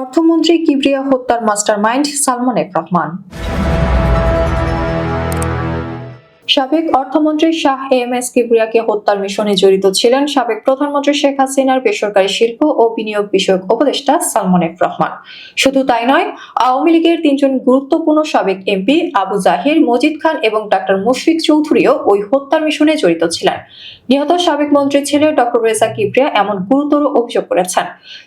অর্থমন্ত্রী কিবরিয়া হত্যার mastermind Salman F Rahman. সাবেক অর্থমন্ত্রী শাহ এম এস কিবরিয়াকে হত্যার মিশনে জড়িত ছিলেন সাবেক প্রধানমন্ত্রী শেখ হাসিনার বেসরকারি শিল্প ও বিনিয়োগ বিষয়ক উপদেষ্টা সালমান এফ রহমান। শুধু তাই নয়, আওয়ামী লীগের তিনজন গুরুত্বপূর্ণ সাবেক এমপি আবু জাহির, মজিদ খান এবং ডাক্তার মুশফিক চৌধুরীও ওই হত্যার মিশনে জড়িত ছিলেন। নিহত সাবেক মন্ত্রীর ছেলে ডক্টর রেজা কিবরিয়া এমন গুরুতর অভিযোগ করেছেন।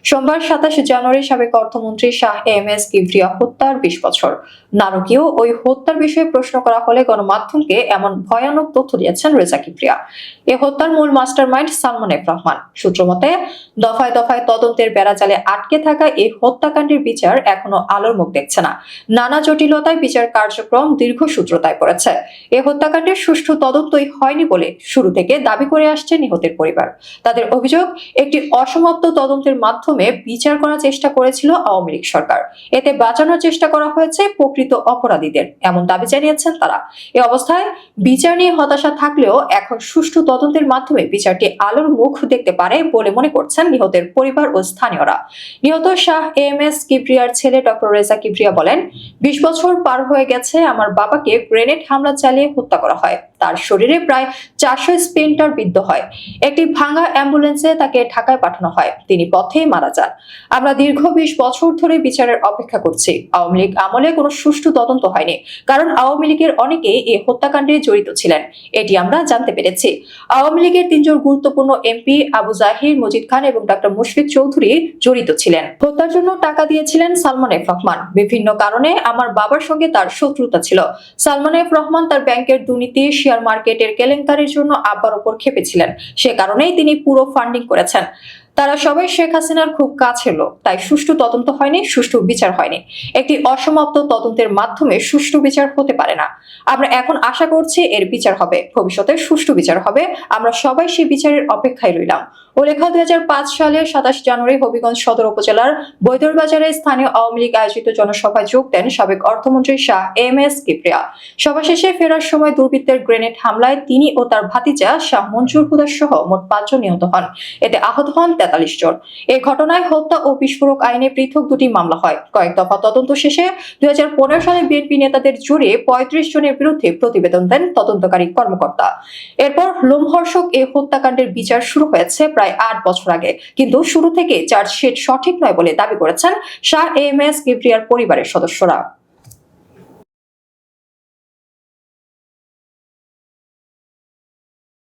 সোমবার সাতাশ জানুয়ারি সাবেক অর্থমন্ত্রী শাহ এম এস কিবরিয়া হত্যার বিশ বছর। নারকীয় ওই হত্যার বিষয়ে প্রশ্ন করা হলে গণমাধ্যমকে এমন ভয়ানক তথ্য দিয়েছেন রেজা কিবরিয়া এ হত্যার মূল মাস্টারমাইন্ড সালমান এফ রহমান। সূত্র মতে, দফায় দফায় তদন্তের বেড়াজালে আটকে থাকা এই হত্যাকাণ্ডের বিচার এখনও আলোর মুখ দেখছে না। নানা জটিলতায় বিচার কার্যক্রম দীর্ঘ সূত্রতায় পড়েছে। এ হত্যাকাণ্ডের সুষ্ঠু তদন্তই হয়নি বলে শুরু থেকে দাবি করে আসছে নিহতের পরিবার। তাদের অভিযোগ, একটি অসমাপ্ত তদন্তের মাধ্যমে বিচার করার চেষ্টা করেছিল আওয়ামী লীগ সরকার। এতে বাঁচানোর চেষ্টা করা হয়েছে প্রকৃত অপরাধীদের, এমন দাবি জানিয়েছেন তারা। এ অবস্থায় বিচার নিয়ে হতাশা থাকলেও এখন সুষ্ঠু তদন্তের মাধ্যমে বিচারটি আলোর মুখ দেখতে পারে বলে মনে করছেন নিহতের পরিবার ও স্থানীয়রা। নিহত শাহ এম এস কিবরিয়ার ছেলে ডক্টর রেজা কিবরিয়া বলেন, বিশ বছর পার হয়ে গেছে, আমার বাবাকে গ্রেনেড হামলা চালিয়ে হত্যা করা হয়। তার শরীরে প্রায় চারশো স্পেন্টার বিদ্ধ হয়। একটি ভাঙা অ্যাম্বুলেন্সে তাকে ঢাকায় পাঠানো হয়। তিনি পথেই মারা যান। আমরা দীর্ঘ বিশ বছর ধরে বিচারের অপেক্ষা করছি। আওয়ামী লীগ আমলে কোনো সুষ্ঠু তদন্ত হয়নি। কারণ আওয়ামী লীগের অনেকেই এই হত্যাকাণ্ডে জড়িত ছিলেন। এটি আমরা জানতে পেরেছি। আওয়ামী লীগের তিনজন গুরুত্বপূর্ণ এমপি আবু জাহির, মজিদ খান এবং ডক্টর মুশফিক চৌধুরী জড়িত ছিলেন। হত্যার জন্য টাকা দিয়েছিলেন সালমান এফ রহমান। বিভিন্ন কারণে আমার বাবার সঙ্গে তার শত্রুতা ছিল। সালমান এফ রহমান তার ব্যাংকের দুর্নীতি, শেয়ার মার্কেটের কেলেঙ্কারির জন্য আব্বার উপর খেপেছিলেন। সে কারণেই তিনি পুরো ফান্ডিং করেছেন। তারা সবাই শেখ হাসিনার খুব কাছের লোক, তাই সুষ্ঠু তদন্ত হয়নি, সুষ্ঠু বিচার হয়নি। একটি অসমাপ্ত তদন্তের মাধ্যমে সুষ্ঠু বিচার হতে পারে না। আমরা এখন আশা করছি এর বিচার হবে, ভবিষ্যতে সুষ্ঠু বিচার হবে, আমরা সবাই সেই বিচারের অপেক্ষায় রইলাম। দুই হাজার পাঁচ সালে সাতাশ জানুয়ারি হবিগঞ্জ সদর উপজেলার বৈদর বাজারে স্থানীয় আওয়ামী লীগ আয়োজিত জনসভায় যোগ দেন সাবেক অর্থমন্ত্রী শাহ এম এস কিপ্রিয়া। সভা শেষে ফেরার সময় দুর্বৃত্তের গ্রেনেড হামলায় তিনি ও তার ভাতিজা শাহ মঞ্জুর হুদার সহ মোট পাঁচজন নিহত হন। এতে আহত হন তেতাল্লিশ জন। এই ঘটনায় হত্যা ও বিস্ফোরক আইনে পৃথক দুটি মামলা হয়। কয়েক দফা তদন্ত শেষে দুই হাজার পনেরো সালে বিএনপি নেতাদের জুড়ে পঁয়ত্রিশ জনের বিরুদ্ধে প্রতিবেদন দেন তদন্তকারী কর্মকর্তা। এরপর লোমহর্ষক এই হত্যাকাণ্ডের বিচার শুরু হয়েছে প্রায় আট বছর আগে। কিন্তু শুরু থেকে চার্জশিট সঠিক নয় বলে দাবি করেছেন শাহ এম এস কিবরিয়ার পরিবারের সদস্যরা।